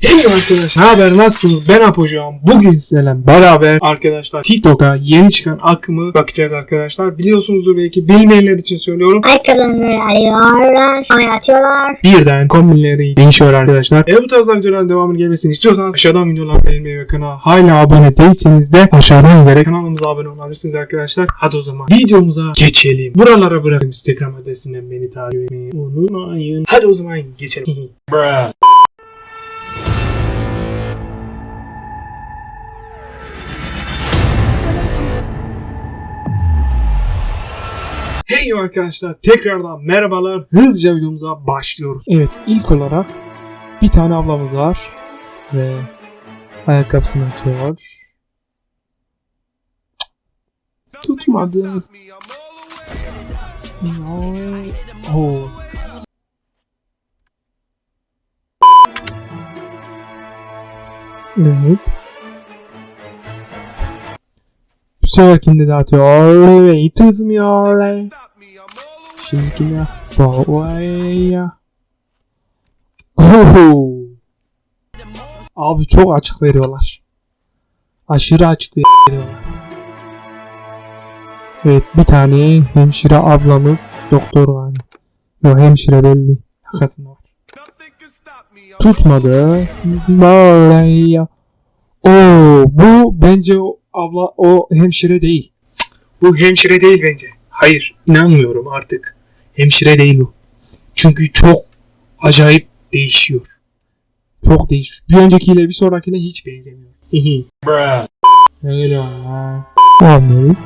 Hey arkadaşlar, ne haber nasılsınız? Ben Apocuğum. Bugün sizlerle beraber arkadaşlar TikTok'ta yeni çıkan akımı bakacağız arkadaşlar. Biliyorsunuzdur belki bilmeyenler için söylüyorum. Ayakkabılarını alıyorlar, havaya atıyorlar. Birden kombinleri değişiyor arkadaşlar. Eğer bu tarz videoların devamını gelmesini istiyorsanız aşağıdan videoları beğenmeyi ve kanala hala abone değilseniz de aşağıdan gelerek kanalımıza abone olabilirsiniz arkadaşlar. Hadi o zaman videomuza geçelim. Buralara bırakın Instagram adresinden beni takip etmeyi unutmayın. Hadi o zaman geçelim. Hey arkadaşlar tekrardan merhabalar. Hızlıca videomuza başlıyoruz. Evet ilk olarak bir tane ablamız var. Ve ayakkabısını atıyor. Tutmadı. No. Oh. Evet. Bu seferkinde de atıyor ve tutmuyor. Şimdikine babaya. Oho. Abi çok açık veriyorlar. Aşırı açık veriyorlar. Evet bir tane hemşire ablamız doktor yani. Yok hemşire belli. Yakasında var. Tutmadı. Babaya. Oo bu bence abla o hemşire değil. Bu hemşire değil bence. Hayır, inanmıyorum artık. Hemşire değil bu. Çünkü çok acayip değişiyor. Çok değişiyor. Bir öncekiyle bir sonrakine hiç benzemiyor. Öyle ya. Anladım.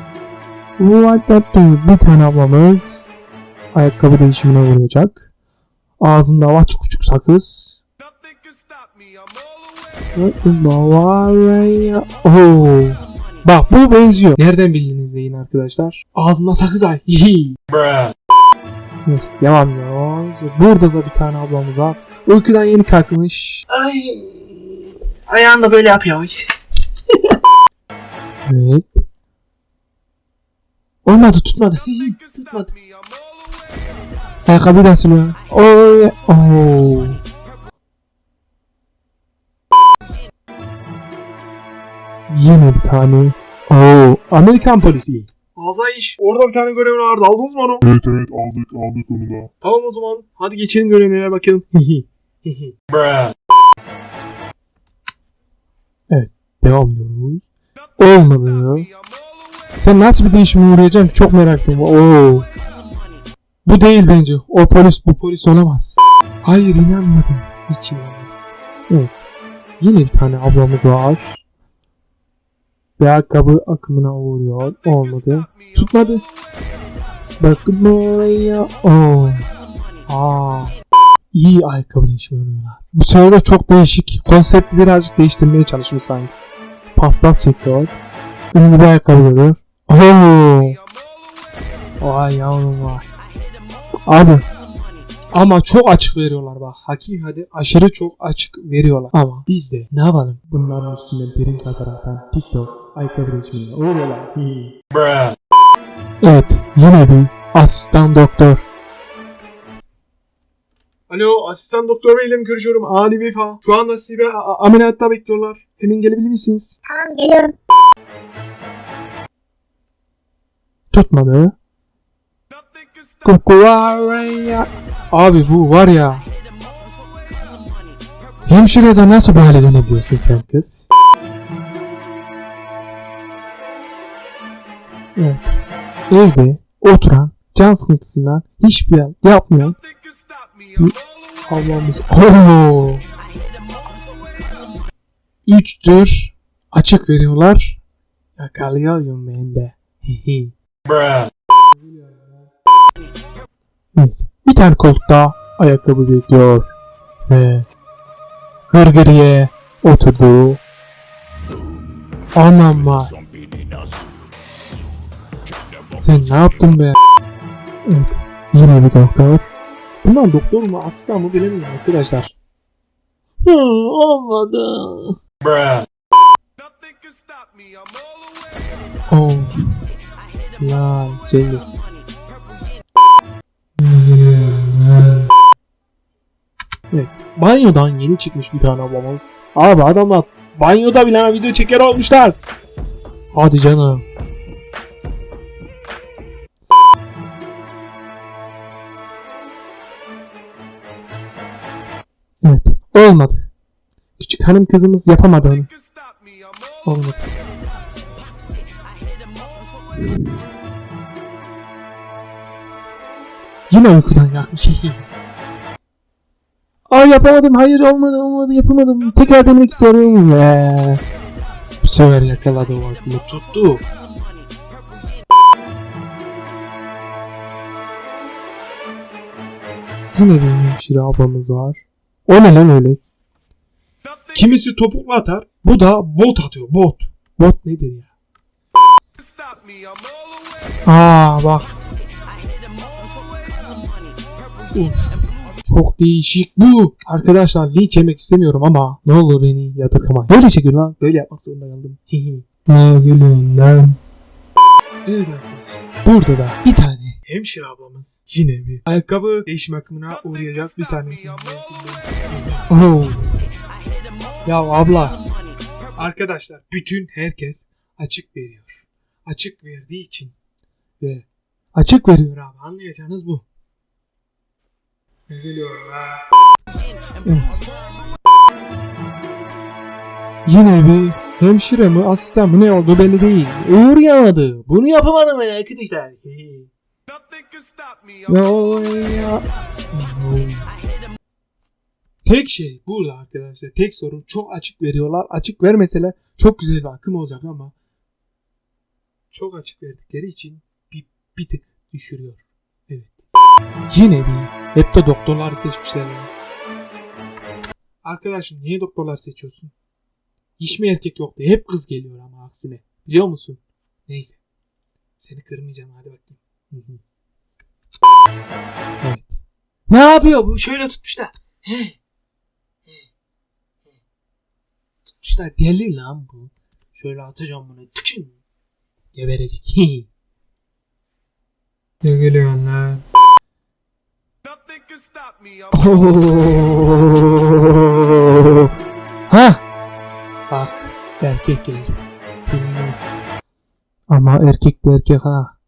What that do? Bir tane ablamız ayakkabı değişimine uğrayacak. Ağzında var küçük küçük sakız. Oh. Bak bu benziyor. Nereden bildiniz deyin arkadaşlar. Ağzında sakız ay. Neyse devam ediyoruz. Burada da bir tane ablamız var. Uykudan yeni kalkmış. Ay. Ayağında böyle yapıyor. evet. Olmadı tutmadı. Tutmadı. Ayakkabı da siliyor. Oy. Oh. Yine bir tane. Oo, Amerikan polisi. Azayiş. Orada bir tane görev vardı. Aldınız mı onu? Evet evet aldık aldık onu da. Tamam o zaman. Hadi geçelim görevlere bakalım. evet. Devam ediyoruz. Olmadı. Sen nasıl bir değişime uğrayacaksın ki? Çok meraklıyım. Oo. Bu değil bence. O polis bu polis olamaz. Hayır inanmadım. Hiç inanmadım. Evet. Yine bir tane ablamız var. Bir ayakkabı akımına uğruyor. Olmadı. Tutmadı. Bakın oraya. Oo. Aa. İyi ayakkabı değişimi oluyorlar. Bu sırada çok değişik. Konsepti birazcık değiştirmeye çalışmış sanki. Paspas çekiyor. Ünlü bir ayakkabı görüyor. Oo. Vay yavrum vay. Abi. Ama çok açık veriyorlar bak. Hakikati aşırı çok açık veriyorlar. Ama biz de ne yapalım? Bunların üstünden prim kazaraktan TikTok ayakkabı uğruyorlar. Hi. Evet, yine bir asistan doktor. Alo, asistan doktor beyle mi görüşüyorum? Ani vefa. Şu anda sizi bir a- a- ameliyatta bekliyorlar. Hemen gelebilir misiniz? Tamam geliyorum. Tutmadı. Kukuvaraya. Abi bu var ya. Hemşireden nasıl bu hale dönebiliyorsun sen kız? Evet. Evde oturan can sıkıntısından hiçbir şey yapmayan Allah'ımız. Oo. Üçtür açık veriyorlar. Yakalıyorum ben de. Neyse. Bir tane koltukta ayakkabı bekliyor. Ve gırgırıya oturdu. Anam var. Sen ne yaptın be? Evet. Yine bir doktor. Bunlar doktor mu asistan mı bilemiyorum arkadaşlar. Hı, olmadı. Oh. Lan seni. Banyodan yeni çıkmış bir tane ablamız. Abi adamlar banyoda bile video çeker olmuşlar. Hadi canım. Evet. Olmadı. Küçük hanım kızımız yapamadı onu. Olmadı. Yine uykudan yakmış. Yapamadım. Hayır olmadı olmadı yapamadım. Tekrar denemek istiyorum. Ve... Bu sefer yakaladı o aklımı. Tuttu. Yine bir hemşire ablamız var. O ne lan öyle? Kimisi topukla atar. Bu da bot atıyor. Bot. Bot nedir ya? Aa bak. Uf. Çok değişik bu. Arkadaşlar linç yemek istemiyorum ama ne olur beni yadırgamayın. Böyle çekiyor lan. Böyle yapmak zorunda kaldım. ne arkadaşlar. Burada da bir tane hemşire ablamız yine bir ayakkabı değişim akımına uğrayacak bir saniye. Oh. Ya abla. Arkadaşlar bütün herkes açık veriyor. Açık verdiği için ve açık veriyor abi anlayacağınız bu. Ne gülüyorum ha? Yine bir hemşire mi asistan mı ne oldu belli değil. Uğur yağdı. Bunu yapamadım ben arkadaşlar. Tek şey burada arkadaşlar. Tek sorun çok açık veriyorlar. Açık vermeseler çok güzel bir akım olacak ama çok açık verdikleri için bir, bir tık düşürüyor. Yine bir hep de doktorları seçmişler ya. Arkadaşım niye doktorlar seçiyorsun? Hiç mi erkek yoktu? Hep kız geliyor ama aksine. Biliyor musun? Neyse. Seni kırmayacağım hadi bakayım. Evet. Ne yapıyor bu? Şöyle tutmuşlar. He. Tutmuşlar. Deli lan bu. Şöyle atacağım bunu. Tıkın. Geberecek. ne gülüyorsun lan? ha? Bak erkek geldi. Ama erkek de erkek ha.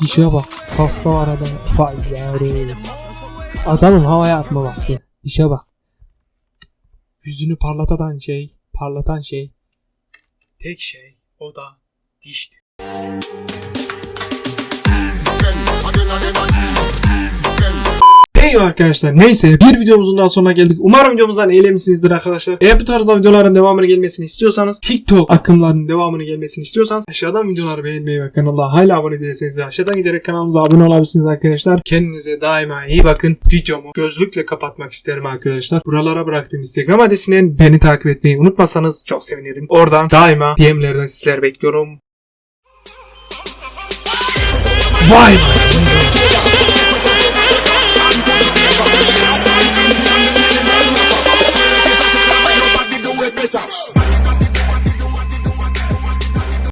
Dişe bak. Hasta var adam. Vay yavrum. Adamın havaya atma vakti. Dişe bak. Yüzünü parlatan şey, parlatan şey. Tek şey o da dişti. Hey arkadaşlar neyse bir videomuzun daha sonuna geldik. Umarım videomuzdan eğlenmişsinizdir arkadaşlar. Eğer bu tarzda videoların devamını gelmesini istiyorsanız TikTok akımlarının devamını gelmesini istiyorsanız aşağıdan videoları beğenmeyi ve kanala hala abone değilseniz de aşağıdan giderek kanalımıza abone olabilirsiniz arkadaşlar. Kendinize daima iyi bakın. Videomu gözlükle kapatmak isterim arkadaşlar. Buralara bıraktığım Instagram adresinden beni takip etmeyi unutmasanız çok sevinirim. Oradan daima DM'lerden sizler bekliyorum. Why. Better.